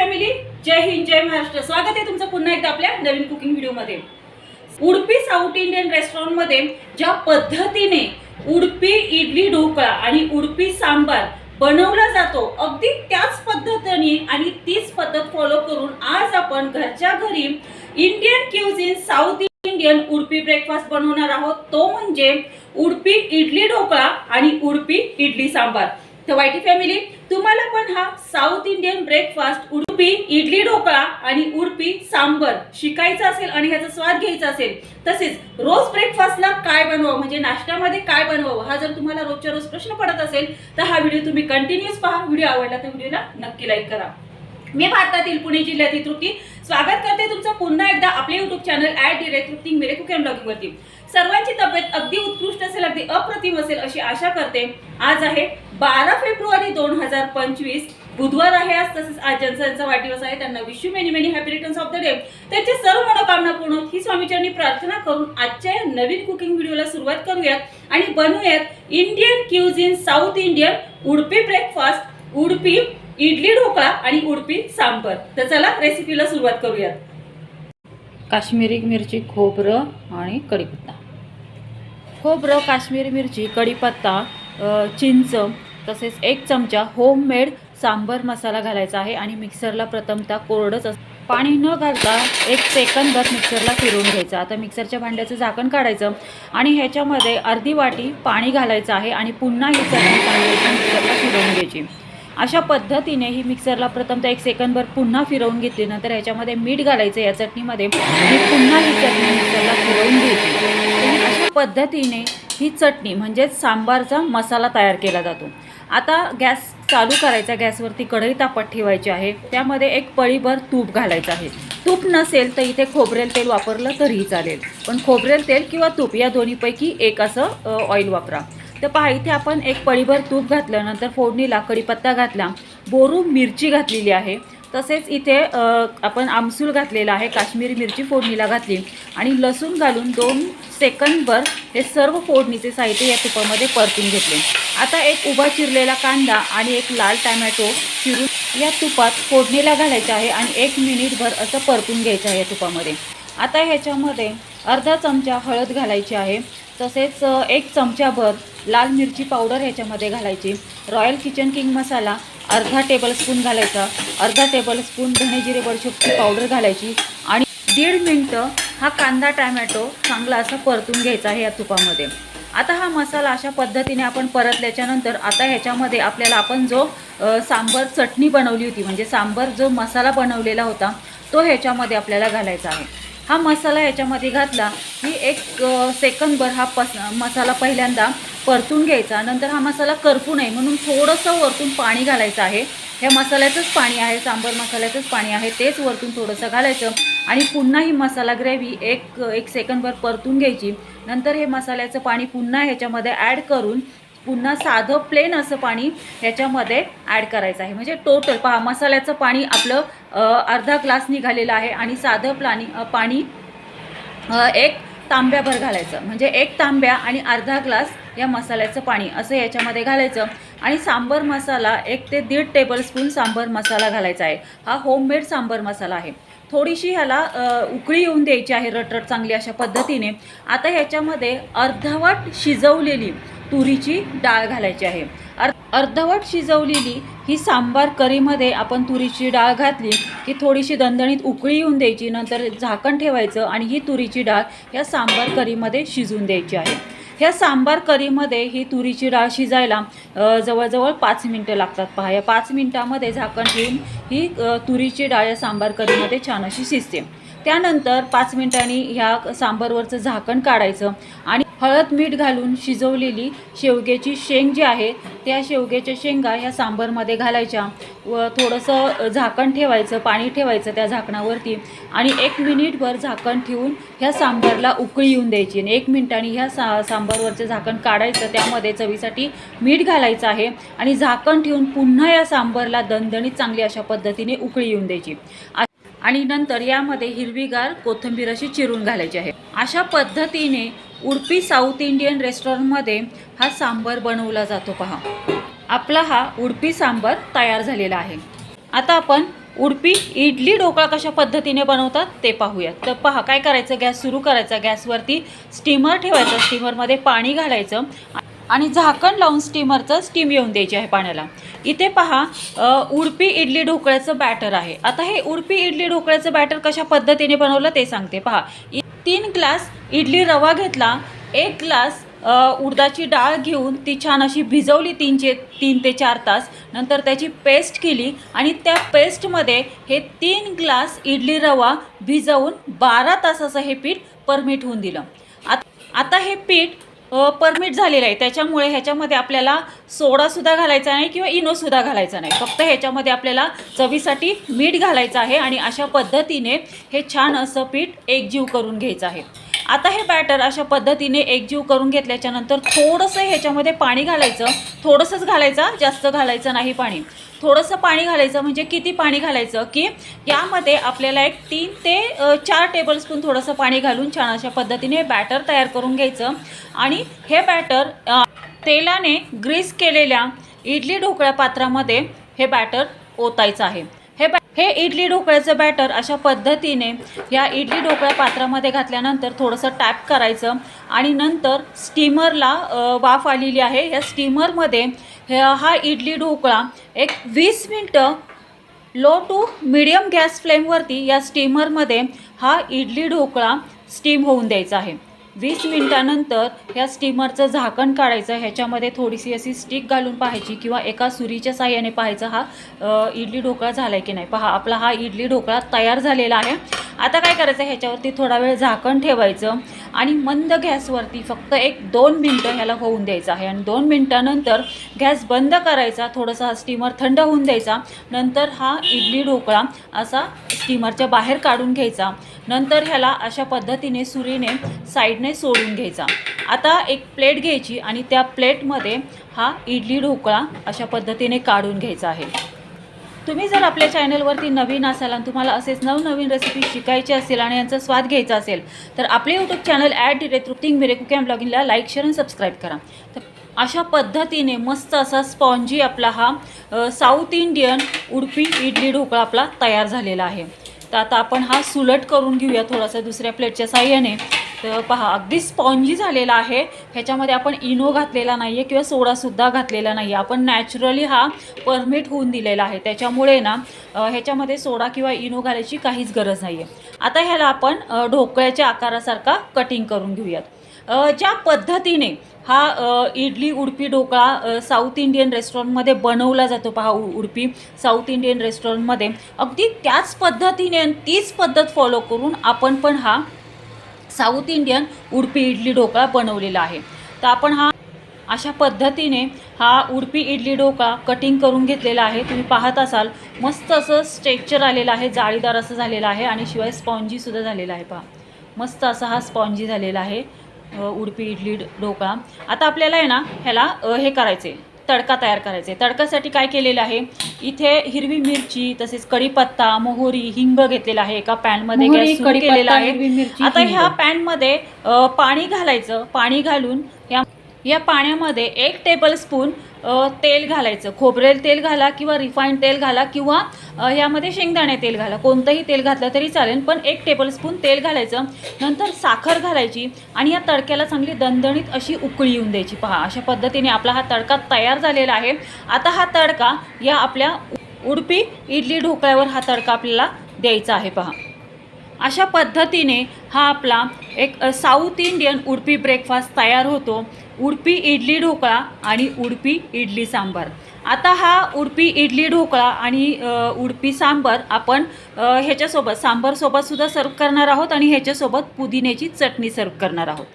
Family जय हिंद जय महाराष्ट्र. स्वागत आहे तुमचं पुन्हा एकदा आपल्या नवीन कुकिंग व्हिडिओमध्ये उडपी साऊथ इंडियन रेस्टॉरंटमध्ये ज्या पद्धतीने उडपी इडली ढोकळा आणि उडपी सांबार बनवला जातो अगदी त्याच पद्धतीने आणि तीच पद्धत फॉलो करून आज आपण घरच्या घरी Indian cuisine South Indian Udupi breakfast बनवणार आहोत. तो म्हणजे उडपी इडली ढोकळा आणि उडपी इडली सांबार. तर वाईटी फॅमिली तुम्हाला पण हा South Indian breakfast Udupi idli dhokla आणि उडपी सांबर शिकायचा असेल आणि ह्याचा स्वाद घ्यायचा असेल तसेच रोज ब्रेकफास्टला काय बनवावं? म्हणजे नाश्त्यामध्ये काय बनवावं? हा जर तुम्हाला रोजच्या रोज प्रश्न पडत असेल तर हा व्हिडिओ तुम्ही कंटिन्यूस पहा. व्हिडिओ आवडला तर व्हिडिओला नक्की लाईक करा. मी भारतातील पुणे जिल्ह्यातील तृप्ती स्वागत करते तुमचं पुन्हा एकदा आपले YouTube channel at direct Trupti Mire कुकेम ब्लॉगिंगवरती सर्वांची तब्येत अगदी उत्कृष्ट असेल अगदी अप्रतिम असेल अशी आशा करते. आज आहे बारा फेब्रुवारी दोन हजार पंचवीस. बुधवार आहे आज तसेच आज ज्यांचा वाढदिवस आहे. त्यांना विश्व many many happy returns of the day त्यांची सर्व मनोकामना पूर्ण ही स्वामीचरणी प्रार्थना करून आजच्या या नवीन कुकिंग व्हिडिओला सुरुवात करूयात. आणि बनवूयात Indian cuisine South Indian Udupi breakfast Udupi idli dhokla आणि उडपी सांबर. तर चला रेसिपीला सुरुवात करूयात. काश्मीरी मिरची खोबरं आणि कढीपत्ता. खोबरं काश्मीरी मिरची कढीपत्ता चिंच तसेच एक चमचा होममेड सांबर मसाला घालायचा आहे आणि मिक्सरला प्रथमतः कोरडंच अस पाणी न घालता एक सेकंदभर मिक्सरला फिरवून घ्यायचं. आता मिक्सरच्या भांड्याचं झाकण काढायचं आणि ह्याच्यामध्ये अर्धी वाटी पाणी घालायचं आहे आणि पुन्हा ही चटणी चांगली मिक्सरला फिरवून घ्यायची. अशा पद्धतीने ही मिक्सरला प्रथमतः एक सेकंदभर पुन्हा फिरवून घेतली नंतर ह्याच्यामध्ये मीठ घालायचं या चटणीमध्ये आणि पुन्हा ही चटणी मिक्सरला फिरवून घेतली. अशा पद्धतीने ही चटणी म्हणजेच सांबारचा मसाला तयार केला जातो. आता गॅस चालू करायचा गॅसवरती कढई तापत ठेवायची आहे. त्यामध्ये एक पळीभर तूप घालायचं आहे. तूप नसेल तर इथे खोबरेल तेल वापरलं तरीही चालेल. पण खोबरेल तेल किंवा तूप या दोन्हीपैकी एक असं ऑइल वापरा. तर पहा इथे आपण एक पळीभर तूप घातलं नंतर फोडणीला कढीपत्ता घातला बोरू मिरची घातलेली आहे. तसेच इथे आपण आमसूल घातलेला आहे काश्मीरी मिरची फोडणीला घातली. आणि लसूण घालून दोन सेकंदभर हे सर्व फोडणीचे साहित्य या तुपामध्ये परतून घेतले. आता एक उभा चिरलेला कांदा आणि एक लाल टॅमॅटो चिरून या तुपात फोडणीला घालायचं आहे आणि एक मिनिटभर असं परतून घ्यायचं आहे या तुपामध्ये. आता ह्याच्यामध्ये अर्धा चमचा हळद घालायची आहे. तसेच एक चमच्याभर लाल मिरची पावडर ह्याच्यामध्ये घालायची. रॉयल किचन किंग मसाला अर्धा टेबलस्पून घालायचा. अर्धा टेबलस्पून धणे जिरे पावडर घालायची. आणि दीड मिनटं हा कांदा टॅमॅटो चांगला असा परतून घ्यायचा आहे या तुपामध्ये. आता हा मसाला अशा पद्धतीने आपण परतल्याच्यानंतर आता ह्याच्यामध्ये आपल्याला आपण जो सांबर चटणी बनवली होती म्हणजे सांबर जो मसाला बनवलेला होता तो ह्याच्यामध्ये आपल्याला घालायचा आहे. हा मसाला याच्यामध्ये घातला की एक सेकंदभर हा पस मसाला पहिल्यांदा परतून घ्यायचा. नंतर हा मसाला करपू नये म्हणून थोडंसं वरतून पाणी घालायचं आहे. हे मसाल्याचंच पाणी आहे सांबर मसाल्याचंच पाणी आहे तेच वरतून थोडंसं घालायचं. आणि पुन्हा ही मसाला ग्रेव्ही एक एक सेकंदभर परतून घ्यायची. नंतर हे मसाल्याचं पाणी पुन्हा ह्याच्यामध्ये ॲड करून पुन्हा साधं प्लेन असं पाणी ह्याच्यामध्ये ॲड करायचं आहे. म्हणजे टोटल पहा मसाल्याचं पाणी आपलं अर्धा ग्लास निघालेलं आहे आणि साधं प्लानी पाणी एक तांब्याभर घालायचं. म्हणजे एक तांब्या आणि अर्धा ग्लास या मसाल्याचं पाणी असं याच्यामध्ये घालायचं. आणि सांबर मसाला एक ते दीड टेबलस्पून सांबर मसाला घालायचा आहे. हा होममेड सांबर मसाला आहे. थोडीशी ह्याला उकळी येऊन द्यायची आहे रटरट चांगली अशा पद्धतीने. आता ह्याच्यामध्ये अर्धवट शिजवलेली तुरीची डाळ घालायची आहे. अर् अर्धवट शिजवलेली ही सांबार करीमध्ये आपण तुरीची डाळ घातली की थोडीशी दणदणीत उकळी येऊन द्यायची नंतर झाकण ठेवायचं आणि ही तुरीची डाळ ह्या सांबार करीमध्ये शिजून द्यायची आहे. ह्या सांबार करीमध्ये ही तुरीची डाळ शिजायला जवळजवळ पाच मिनटं लागतात. पहा या पाच मिनटामध्ये झाकण ठेवून ही तुरीची डाळ या सांबार करीमध्ये छान अशी शिजते. त्यानंतर पाच मिनिटांनी ह्या सांबारवरचं झाकण काढायचं आणि हळद मीठ घालून शिजवलेली शेवग्याची शेंग जी आहे त्या शेवग्याच्या शेंगा ह्या सांबरमध्ये घालायच्या व थोडंसं झाकण ठेवायचं पाणी ठेवायचं त्या झाकणावरती आणि एक मिनिटभर झाकण ठेवून ह्या सांबारला उकळी येऊन द्यायची आणि एक मिनिटाने ह्या सा सांबारवरचं झाकण काढायचं त्यामध्ये चवीसाठी मीठ घालायचं आहे आणि झाकण ठेवून पुन्हा या सांबारला दणदणीत चांगली अशा पद्धतीने उकळी येऊन द्यायची. आणि नंतर यामध्ये हिरवीगार कोथिंबीर अशी चिरून घालायची आहे. अशा पद्धतीने उडपी साऊथ इंडियन रेस्टॉरंटमध्ये हा सांबर बनवला जातो पहा. आपला हा उडपी सांबर तयार झालेला आहे. आता आपण उडपी इडली ढोकळा कशा पद्धतीने बनवतात ते पाहूयात. तर पहा काय करायचं? गॅस सुरू करायचा. गॅसवरती स्टीमर ठेवायचं. स्टीमरमध्ये पाणी घालायचं आणि झाकण लावून स्टीमरचं स्टीम येऊन द्यायची आहे पाण्याला. इथे पहा उडपी इडली ढोकळ्याचं बॅटर आहे. आता हे उडपी इडली ढोकळ्याचं बॅटर कशा पद्धतीने बनवलं ते सांगते. पहा इ- तीन ग्लास इडली रवा घेतला. एक ग्लास उडदाची डाळ घेऊन ती छान अशी भिजवली तीनचे तीन ते चार तास. नंतर त्याची पेस्ट केली आणि त्या पेस्टमध्ये हे तीन ग्लास इडली रवा भिजवून बारा तासाचं हे पीठ परमिट होऊन दिलं. आत आता हे पीठ परमिट झालेलं आहे. त्याच्यामुळे ह्याच्यामध्ये आपल्याला सोडासुद्धा घालायचा नाही किंवा इनोसुद्धा घालायचा नाही. फक्त ह्याच्यामध्ये आपल्याला चवीसाठी मीठ घालायचं आहे आणि अशा पद्धतीने हे छान असं पीठ एकजीव करून घ्यायचं आहे. आता हे बॅटर अशा पद्धतीने एकजीव करून घेतल्याच्यानंतर थोडंसं ह्याच्यामध्ये पाणी घालायचं. थोडंसंच घालायचं जास्त घालायचं नाही पाणी. थोडंसं पाणी घालायचं म्हणजे किती पाणी घालायचं की यामध्ये आपल्याला एक तीन ते चार टेबलस्पून थोडंसं पाणी घालून छान अशा पद्धतीने बॅटर तयार करून घ्यायचं. आणि हे बॅटर तेलाने ग्रीस केलेल्या इडली ढोकळ्या पात्रामध्ये हे बॅटर ओतायचं आहे. हे बॅ हे इडली ढोकळ्याचं बॅटर अशा पद्धतीने या इडली ढोकळ्या पात्रामध्ये घातल्यानंतर थोडंसं टॅप करायचं. आणि नंतर स्टीमरला वाफ आलेली आहे. या स्टीमरमध्ये हे- हा इडली ढोकळा. एक वीस मिनटं लो टू मिडियम गॅस फ्लेमवरती या स्टीमरमध्ये हा इडली ढोकळा स्टीम होऊन द्यायचा आहे. वीस मिनटानंतर ह्या स्टीमरचं झाकण काढायचं ह्याच्यामध्ये थोडीशी अशी स्टिक घालून पाहायची किंवा एका सुरीच्या साह्याने पाहायचं हा इडली ढोकळा झाला आहे की नाही. पहा आपला हा इडली ढोकळा तयार झालेला आहे. आता काय करायचं ह्याच्यावरती थोडा वेळ झाकण ठेवायचं आणि मंद गॅसवरती फक्त एक दोन मिनटं ह्याला होऊन द्यायचं आहे. आणि दोन मिनटानंतर गॅस बंद करायचा थोडासा हा स्टीमर थंड होऊन द्यायचा. नंतर हा इडली ढोकळा असा स्टीमरच्या बाहेर काढून घ्यायचा. नंतर ह्याला अशा पद्धतीने सुरीने साईडने सोडून घ्यायचा. आता एक प्लेट घ्यायची आणि त्या प्लेटमध्ये हा इडली ढोकळा अशा पद्धतीने काढून घ्यायचा आहे. तुम्ही जर आपल्या चॅनलवरती नवीन असाल आणि तुम्हाला असेच नवनवीन रेसिपी शिकायची असेल आणि यांचा स्वाद घ्यायचा असेल तर आपले यूट्यूब चॅनल ॲड डिरे तृप्तिंग मिरे कुकॅम ब्लॉगिंगला लाईक शेअर आणि सबस्क्राईब करा. तर अशा पद्धतीने मस्त असा स्पॉन्जी आपला हा साऊथ इंडियन उडपी इडली ढोकळा आपला तयार झालेला आहे. तर आता आपण हा सुलट करून घेऊया थोडासा दुसऱ्या प्लेटच्या साह्याने. तर पहा अगदी स्पॉन्जी झालेला आहे. ह्याच्यामध्ये आपण इनो घातलेला नाही आहे किंवा सोडासुद्धा घातलेला नाही आहे आपण नॅचरली हा परमिट होऊन दिलेला आहे. त्याच्यामुळे ना ह्याच्यामध्ये सोडा किंवा इनो घालायची काहीच गरज नाही आहे आता ह्याला आपण ढोकळ्याच्या आकारासारखा कटिंग करून घेऊयात. ज्या पद्धतीने हा इडली उडपी ढोकळा साऊथ इंडियन रेस्टॉरंटमध्ये बनवला जातो पहा उ- उडपी. साऊथ इंडियन रेस्टॉरंटमध्ये अगदी त्याच पद्धतीने तीच पद्धत फॉलो करून आपण पण हा साऊथ इंडियन उडपी इडली ढोकळा बनवलेला आहे. तर आपण हा अशा पद्धतीने हा उडपी इडली ढोकळा कटिंग करून घेतलेला आहे. तुम्ही पाहत असाल मस्त असं स्ट्रेक्चर आलेलं आहे जाळीदार असं झालेलं आहे आणि शिवाय स्पॉन्जीसुद्धा झालेला आहे पहा. मस्त असा हा स्पॉन्जी झालेला आहे उडपी इडली डोका ढोकळा. आता आपल्याला आहे ना ह्याला हे करायचे तडका तयार करायचे तडकासाठी काय केलेलं आहे? इथे हिरवी मिरची तसेच कढीपत्ता मोहरी हिंग घेतलेला आहे एका पॅनमध्ये गॅस सुरू केलेला आहे. आता. ह्या पॅनमध्ये पाणी घालायचं. पाणी घालून या या पाण्यामध्ये एक टेबलस्पून तेल घालायचं. खोबरेल तेल घाला किंवा रिफाईंड तेल घाला किंवा यामध्ये शेंगदाणे तेल घाला. कोणतंही तेल घातलं तरी चालेल पण एक टेबलस्पून तेल घालायचं. नंतर साखर घालायची आणि या तडक्याला चांगली दणदणीत अशी उकळी येऊन द्यायची. पहा अशा पद्धतीने आपला हा तडका तयार झालेला आहे. आता हा तडका या आपल्या उडपी इडली ढोकळ्यावर हा तडका आपल्याला द्यायचा आहे पहा. अशा पद्धतीने हा आपला एक साऊथ इंडियन उडपी ब्रेकफास्ट तयार होतो. उडपी इडली ढोकळा आणि उडपी इडली सांबार. आता हा उडपी इडली ढोकळा आणि उडपी सांबार आपण ह्याच्यासोबत सांबारसोबतसुद्धा सर्व करणार आहोत आणि ह्याच्यासोबत पुदिन्याची चटणी सर्व करणार आहोत.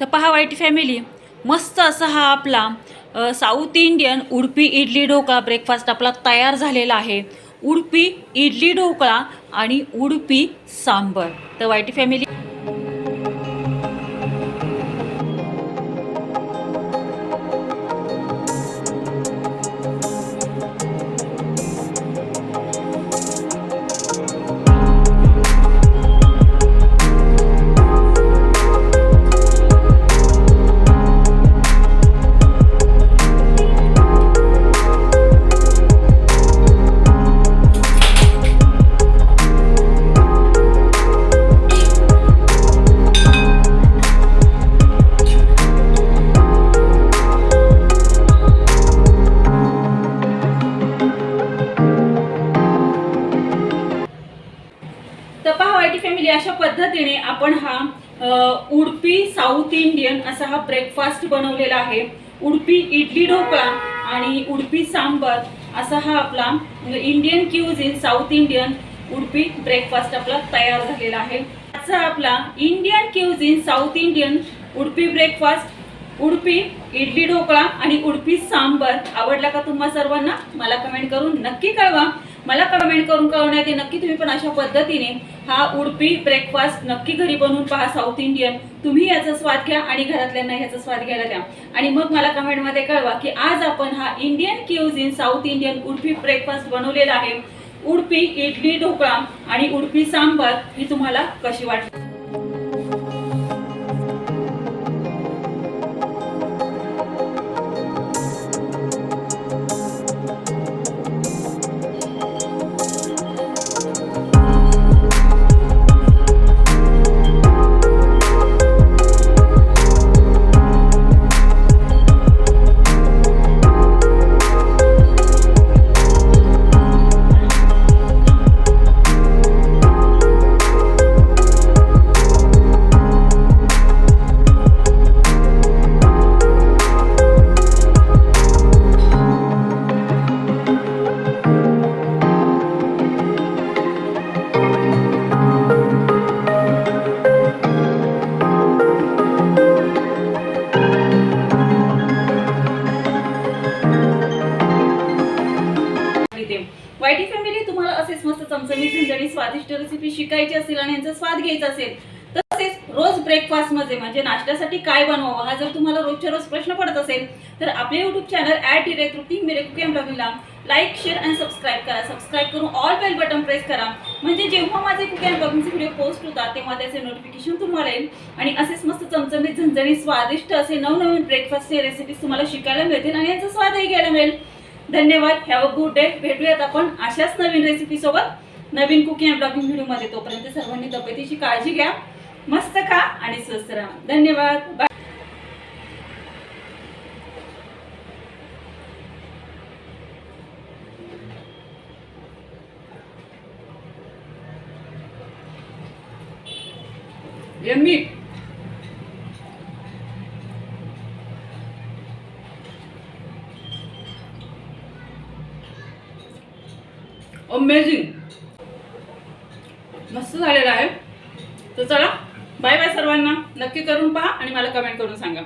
तर पहा वाईट फॅमिली मस्त असा हा आपला South Indian Udupi idli dhokla breakfast आपला तयार झालेला आहे. उडपी इडली ढोकळा आणि उडपी सांबर. तर वाईटी फॅमिली फॅमिली अशा पद्धतीने आपण हा उडपी साऊथ इंडियन असा हा ब्रेकफास्ट बनवलेला आहे. उडपी इडली ढोकळा आणि उडपी सांबर असा हा आपला Indian cuisine South Indian Udupi breakfast आपला तयार झालेला आहे. आजचा आपला Indian cuisine South Indian Udupi breakfast Udupi idli dhokla आणि उडपी सांबर आवडला का तुम्हा सर्वांना? मला कमेंट करून नक्की कळवा. मला कमेंट करून कळवण्यात येईल. नक्की तुम्ही पण अशा पद्धतीने हा उडपी ब्रेकफास्ट नक्की घरी बनवून पहा साऊथ इंडियन तुम्ही याचा स्वाद घ्या आणि घरातल्यांना ह्याचा स्वाद घ्यायला द्या. आणि मग मला कमेंटमध्ये कळवा की आज आपण हा Indian cuisine South Indian Udupi breakfast बनवलेला आहे. उडपी इडली ढोकळा आणि उडपी सांबर ही तुम्हाला कशी वाटली? वायटी फॅमिली तुम्हाला असेच मस्त चमचमीत झणझणी स्वादिष्ट रेसिपी शिकायची असेल आणि यांचा स्वाद घ्यायचा असेल तसेच रोज ब्रेकफास्टमध्ये म्हणजे नाश्त्यासाठी काय बनवावं हा जर तुम्हाला रोजच्या रोज प्रश्न पडत असेल तर आपले युट्यूब चॅनल ॲट इरे तृप्ती मिरे कुकिंग ब्लॉगिंगला लाईक शेअर आणि सबस्क्राईब करा. सबस्क्राईब करून ऑल बेल बटन प्रेस करा. म्हणजे जेव्हा माझे कुकिंग ब्लॉगिंगचे व्हिडिओ पोस्ट होतात तेव्हा त्याचे नोटिफिकेशन तुम्हाला येईल. आणि असेच मस्त चमचमीत झणझणी स्वादिष्ट असे नवनवीन ब्रेकफास्टचे रेसिपीज तुम्हाला शिकायला मिळतील आणि याचा स्वादही घ्यायला मिळेल. धन्यवाद. हॅव अ गुड डे भेटूयात आपण अशाच नवीन रेसिपीसोबत नवीन कुकिंग अँड ब्लॉगिंग व्हिडिओमध्ये तोपर्यंत सर्वांनी तब्येतीची काळजी घ्या. मस्त खा आणि स्वस्त राहा. धन्यवाद. बाय यम्मी अमेझिंग मस्त झालेला आहे. तर चला बाय बाय सर्वांना. नक्की करून पहा आणि मला कमेंट करून सांगा.